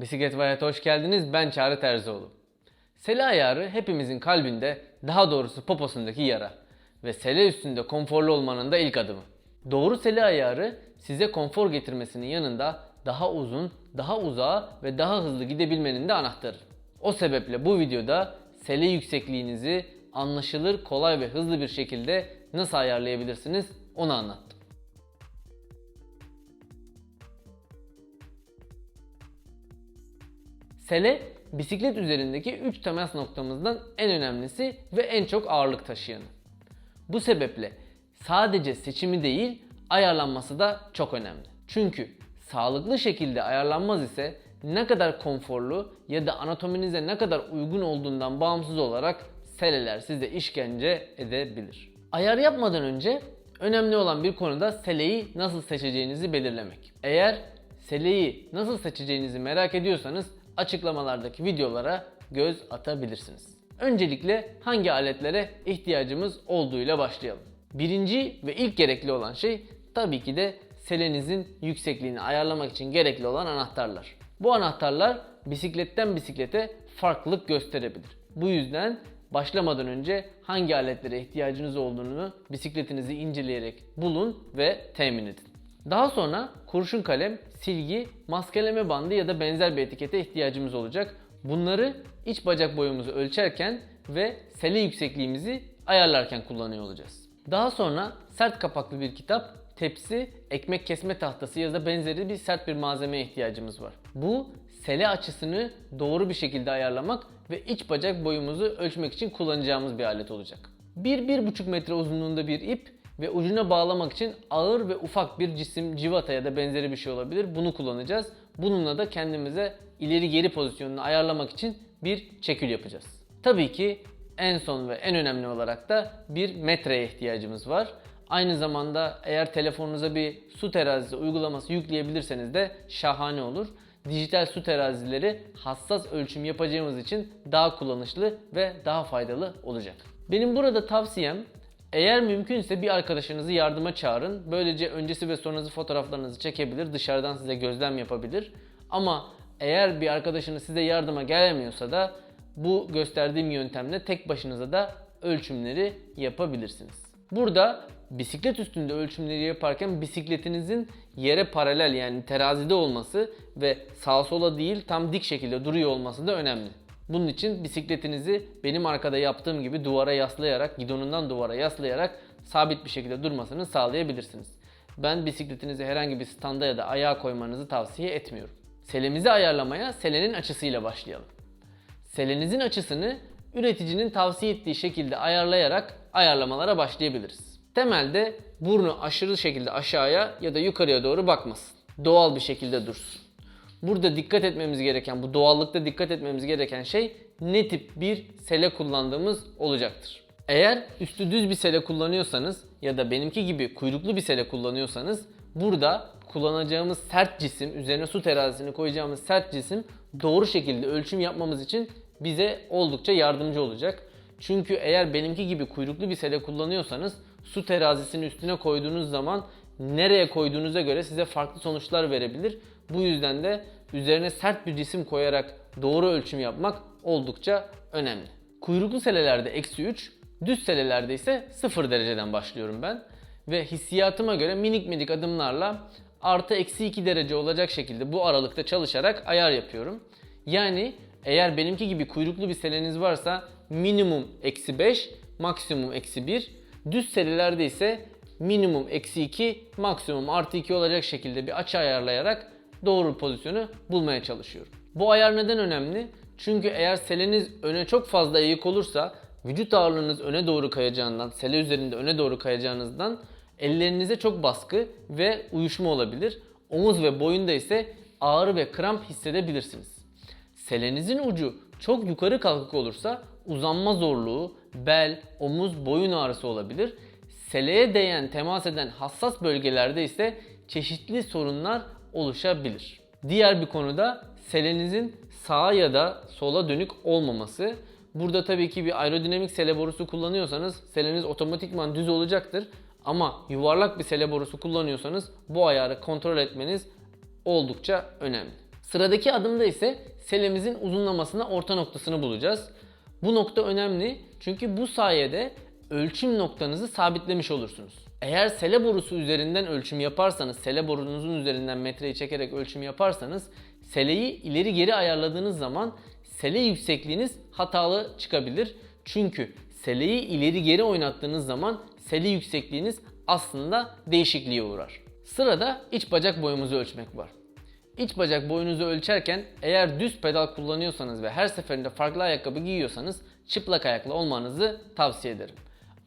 Bisiklet ve hoş geldiniz. Ben Çağrı Terzioğlu. Sele ayarı hepimizin kalbinde, daha doğrusu poposundaki yara. Ve sele üstünde konforlu olmanın da ilk adımı. Doğru sele ayarı size konfor getirmesinin yanında daha uzun, daha uzağa ve daha hızlı gidebilmenin de anahtarı. O sebeple bu videoda sele yüksekliğinizi anlaşılır, kolay ve hızlı bir şekilde nasıl ayarlayabilirsiniz onu anlattım. Sele bisiklet üzerindeki 3 temas noktamızdan en önemlisi ve en çok ağırlık taşıyanı. Bu sebeple sadece seçimi değil ayarlanması da çok önemli. Çünkü sağlıklı şekilde ayarlanmaz ise ne kadar konforlu ya da anatominize ne kadar uygun olduğundan bağımsız olarak seleler size işkence edebilir. Ayar yapmadan önce önemli olan bir konuda seleyi nasıl seçeceğinizi belirlemek. Eğer seleyi nasıl seçeceğinizi merak ediyorsanız açıklamalardaki videolara göz atabilirsiniz. Öncelikle hangi aletlere ihtiyacımız olduğuyla başlayalım. Birinci ve ilk gerekli olan şey tabii ki de selenizin yüksekliğini ayarlamak için gerekli olan anahtarlar. Bu anahtarlar bisikletten bisiklete farklılık gösterebilir. Bu yüzden başlamadan önce hangi aletlere ihtiyacınız olduğunu bisikletinizi inceleyerek bulun ve temin edin. Daha sonra kurşun kalem, silgi, maskeleme bandı ya da benzer bir etikete ihtiyacımız olacak. Bunları iç bacak boyumuzu ölçerken ve sele yüksekliğimizi ayarlarken kullanıyor olacağız. Daha sonra sert kapaklı bir kitap, tepsi, ekmek kesme tahtası ya da benzeri bir sert bir malzemeye ihtiyacımız var. Bu sele açısını doğru bir şekilde ayarlamak ve iç bacak boyumuzu ölçmek için kullanacağımız bir alet olacak. 1-1,5 metre uzunluğunda bir ip ve ucuna bağlamak için ağır ve ufak bir cisim, civata ya da benzeri bir şey olabilir. Bunu kullanacağız. Bununla da kendimize ileri geri pozisyonunu ayarlamak için bir çekül yapacağız. Tabii ki en son ve en önemli olarak da bir metreye ihtiyacımız var. Aynı zamanda eğer telefonunuza bir su terazisi uygulaması yükleyebilirseniz de şahane olur. Dijital su terazileri hassas ölçüm yapacağımız için daha kullanışlı ve daha faydalı olacak. Benim burada tavsiyem eğer mümkünse bir arkadaşınızı yardıma çağırın. Böylece öncesi ve sonrası fotoğraflarınızı çekebilir, dışarıdan size gözlem yapabilir. Ama eğer bir arkadaşınız size yardıma gelemiyorsa da bu gösterdiğim yöntemle tek başınıza da ölçümleri yapabilirsiniz. Burada bisiklet üstünde ölçümleri yaparken bisikletinizin yere paralel yani terazide olması ve sağa sola değil tam dik şekilde duruyor olması da önemli. Bunun için bisikletinizi benim arkada yaptığım gibi duvara yaslayarak, gidonundan duvara yaslayarak sabit bir şekilde durmasını sağlayabilirsiniz. Ben bisikletinizi herhangi bir standa ya da ayağa koymanızı tavsiye etmiyorum. Selemizi ayarlamaya selenin açısıyla başlayalım. Selenizin açısını üreticinin tavsiye ettiği şekilde ayarlayarak ayarlamalara başlayabiliriz. Temelde burnu aşırı şekilde aşağıya ya da yukarıya doğru bakmasın. Doğal bir şekilde dursun. Burada dikkat etmemiz gereken, bu doğallıkta dikkat etmemiz gereken şey ne tip bir sele kullandığımız olacaktır. Eğer üstü düz bir sele kullanıyorsanız ya da benimki gibi kuyruklu bir sele kullanıyorsanız burada kullanacağımız sert cisim, üzerine su terazisini koyacağımız sert cisim doğru şekilde ölçüm yapmamız için bize oldukça yardımcı olacak. Çünkü eğer benimki gibi kuyruklu bir sele kullanıyorsanız su terazisinin üstüne koyduğunuz zaman nereye koyduğunuza göre size farklı sonuçlar verebilir. Bu yüzden de üzerine sert bir cisim koyarak doğru ölçüm yapmak oldukça önemli. Kuyruklu selelerde eksi 3, düz selelerde ise 0 dereceden başlıyorum ben. Ve hissiyatıma göre minik minik adımlarla artı eksi 2 derece olacak şekilde bu aralıkta çalışarak ayar yapıyorum. Yani eğer benimki gibi kuyruklu bir seleniz varsa minimum eksi 5, maksimum eksi 1. Düz selelerde ise minimum eksi 2, maksimum artı 2 olacak şekilde bir açı ayarlayarak doğru pozisyonu bulmaya çalışıyorum. Bu ayar neden önemli? Çünkü eğer seleniz öne çok fazla eğik olursa vücut ağırlığınız öne doğru kayacağından, sele üzerinde öne doğru kayacağınızdan ellerinize çok baskı ve uyuşma olabilir. Omuz ve boyunda ise ağrı ve kramp hissedebilirsiniz. Selenizin ucu çok yukarı kalkık olursa uzanma zorluğu, bel, omuz, boyun ağrısı olabilir. Seleye değen, temas eden hassas bölgelerde ise çeşitli sorunlar oluşabilir. Diğer bir konuda selenizin sağa ya da sola dönük olmaması. Burada tabii ki bir aerodinamik sele borusu kullanıyorsanız seleniz otomatikman düz olacaktır. Ama yuvarlak bir sele borusu kullanıyorsanız bu ayarı kontrol etmeniz oldukça önemli. Sıradaki adımda ise selemizin uzunlamasına orta noktasını bulacağız. Bu nokta önemli çünkü bu sayede ölçüm noktanızı sabitlemiş olursunuz. Eğer sele borusu üzerinden ölçüm yaparsanız, sele borunuzun üzerinden metreyi çekerek ölçüm yaparsanız seleyi ileri geri ayarladığınız zaman sele yüksekliğiniz hatalı çıkabilir. Çünkü seleyi ileri geri oynattığınız zaman sele yüksekliğiniz aslında değişikliğe uğrar. Sırada iç bacak boyumuzu ölçmek var. İç bacak boyunuzu ölçerken eğer düz pedal kullanıyorsanız ve her seferinde farklı ayakkabı giyiyorsanız çıplak ayaklı olmanızı tavsiye ederim.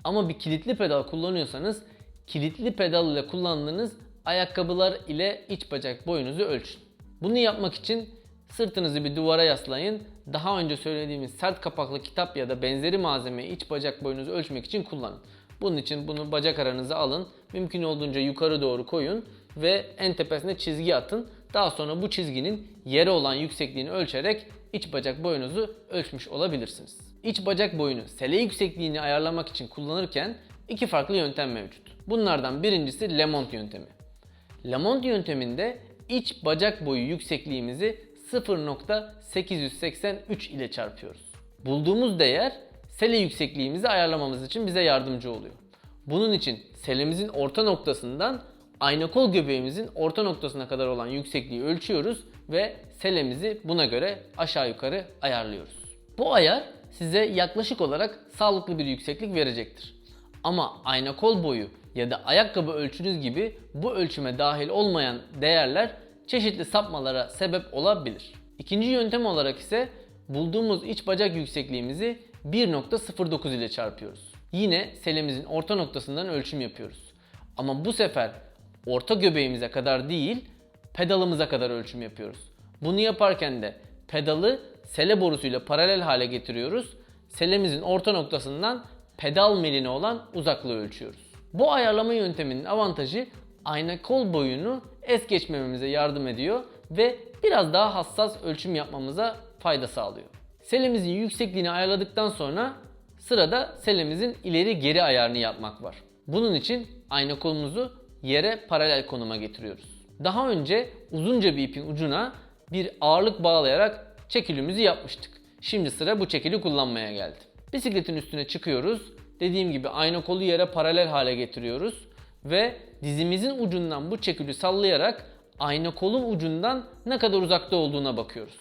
Ama bir kilitli pedal kullanıyorsanız kilitli pedal ile kullandığınız ayakkabılar ile iç bacak boyunuzu ölçün. Bunu yapmak için sırtınızı bir duvara yaslayın. Daha önce söylediğimiz sert kapaklı kitap ya da benzeri malzemeyi iç bacak boyunuzu ölçmek için kullanın. Bunun için bunu bacak aranıza alın. Mümkün olduğunca yukarı doğru koyun ve en tepesine çizgi atın. Daha sonra bu çizginin yere olan yüksekliğini ölçerek iç bacak boyunuzu ölçmüş olabilirsiniz. İç bacak boyunu sele yüksekliğini ayarlamak için kullanırken iki farklı yöntem mevcut. Bunlardan birincisi Lemont yöntemi. Lemont yönteminde iç bacak boyu yüksekliğimizi 0.883 ile çarpıyoruz. Bulduğumuz değer sele yüksekliğimizi ayarlamamız için bize yardımcı oluyor. Bunun için selemizin orta noktasından aynakol göbeğimizin orta noktasına kadar olan yüksekliği ölçüyoruz ve selemizi buna göre aşağı yukarı ayarlıyoruz. Bu ayar size yaklaşık olarak sağlıklı bir yükseklik verecektir. Ama aynakol boyu ya da ayakkabı ölçünüz gibi bu ölçüme dahil olmayan değerler çeşitli sapmalara sebep olabilir. İkinci yöntem olarak ise bulduğumuz iç bacak yüksekliğimizi 1.09 ile çarpıyoruz. Yine selemizin orta noktasından ölçüm yapıyoruz. Ama bu sefer orta göbeğimize kadar değil, pedalımıza kadar ölçüm yapıyoruz. Bunu yaparken de pedalı sele borusuyla paralel hale getiriyoruz. Selemizin orta noktasından pedal miline olan uzaklığı ölçüyoruz. Bu ayarlama yönteminin avantajı ayna kol boyunu es geçmememize yardım ediyor ve biraz daha hassas ölçüm yapmamıza fayda sağlıyor. Selemizin yüksekliğini ayarladıktan sonra sırada selemizin ileri geri ayarını yapmak var. Bunun için ayna kolumuzu yere paralel konuma getiriyoruz. Daha önce uzunca bir ipin ucuna bir ağırlık bağlayarak çekilimizi yapmıştık. Şimdi sıra bu çekili kullanmaya geldi. Bisikletin üstüne çıkıyoruz. Dediğim gibi ayna kolu yere paralel hale getiriyoruz ve dizimizin ucundan bu çekili sallayarak ayna kolun ucundan ne kadar uzakta olduğuna bakıyoruz.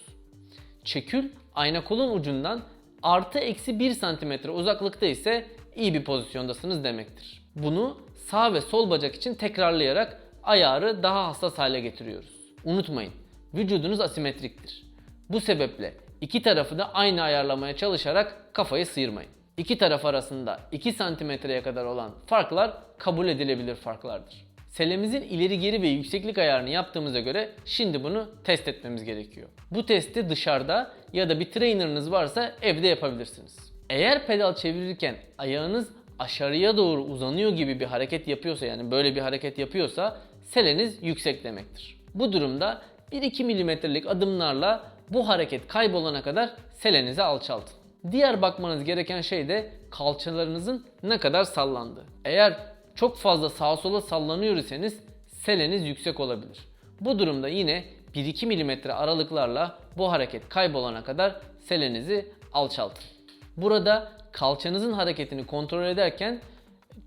Çekül ayna kolun ucundan artı eksi 1 santimetre uzaklıkta ise iyi bir pozisyondasınız demektir. Bunu sağ ve sol bacak için tekrarlayarak ayarı daha hassas hale getiriyoruz. Unutmayın, vücudunuz asimetriktir. Bu sebeple iki tarafı da aynı ayarlamaya çalışarak kafayı sıyırmayın. İki taraf arasında 2 santimetreye kadar olan farklar kabul edilebilir farklardır. Selemizin ileri geri ve yükseklik ayarını yaptığımıza göre şimdi bunu test etmemiz gerekiyor. Bu testi dışarıda ya da bir trainerınız varsa evde yapabilirsiniz. Eğer pedal çevirirken ayağınız aşağıya doğru uzanıyor gibi bir hareket yapıyorsa yani böyle bir hareket yapıyorsa seleniz yüksek demektir. Bu durumda 1-2 milimetrelik adımlarla bu hareket kaybolana kadar selenizi alçaltın. Diğer bakmanız gereken şey de kalçalarınızın ne kadar sallandığı. Eğer çok fazla sağa sola sallanıyor iseniz seleniz yüksek olabilir. Bu durumda yine 1-2 mm aralıklarla bu hareket kaybolana kadar selenizi alçaltın. Burada kalçanızın hareketini kontrol ederken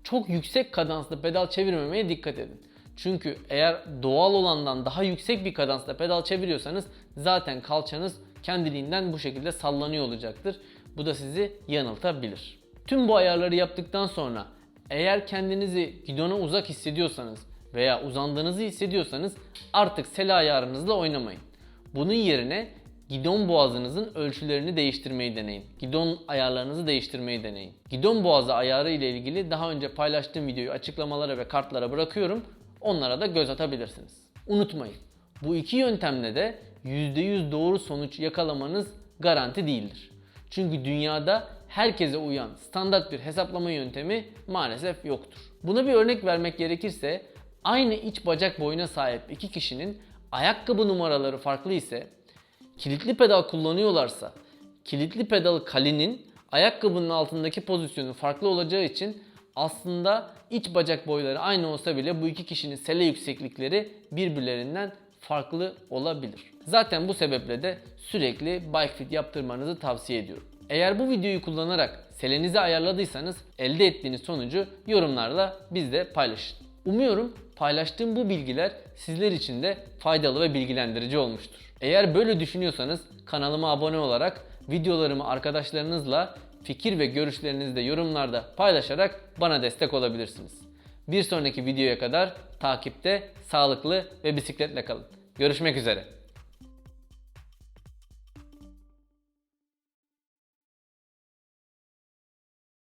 çok yüksek kadanslı pedal çevirmemeye dikkat edin. Çünkü eğer doğal olandan daha yüksek bir kadansla pedal çeviriyorsanız zaten kalçanız kendiliğinden bu şekilde sallanıyor olacaktır. Bu da sizi yanıltabilir. Tüm bu ayarları yaptıktan sonra eğer kendinizi gidona uzak hissediyorsanız veya uzandığınızı hissediyorsanız artık sele ayarınızla oynamayın. Bunun yerine gidon boğazınızın ölçülerini değiştirmeyi deneyin. Gidon ayarlarınızı değiştirmeyi deneyin. Gidon boğazı ayarı ile ilgili daha önce paylaştığım videoyu açıklamalara ve kartlara bırakıyorum. Onlara da göz atabilirsiniz. Unutmayın. Bu iki yöntemle de %100 doğru sonuç yakalamanız garanti değildir. Çünkü dünyada herkese uyan standart bir hesaplama yöntemi maalesef yoktur. Buna bir örnek vermek gerekirse aynı iç bacak boyuna sahip iki kişinin ayakkabı numaraları farklı ise kilitli pedal kullanıyorlarsa kilitli pedal kalinin ayakkabının altındaki pozisyonu farklı olacağı için aslında iç bacak boyları aynı olsa bile bu iki kişinin sele yükseklikleri birbirlerinden farklı olabilir. Zaten bu sebeple de sürekli bike fit yaptırmanızı tavsiye ediyorum. Eğer bu videoyu kullanarak selenizi ayarladıysanız elde ettiğiniz sonucu yorumlarla bizle paylaşın. Umuyorum paylaştığım bu bilgiler sizler için de faydalı ve bilgilendirici olmuştur. Eğer böyle düşünüyorsanız kanalıma abone olarak videolarımı arkadaşlarınızla fikir ve görüşlerinizi de yorumlarda paylaşarak bana destek olabilirsiniz. Bir sonraki videoya kadar takipte, sağlıklı ve bisikletle kalın. Görüşmek üzere.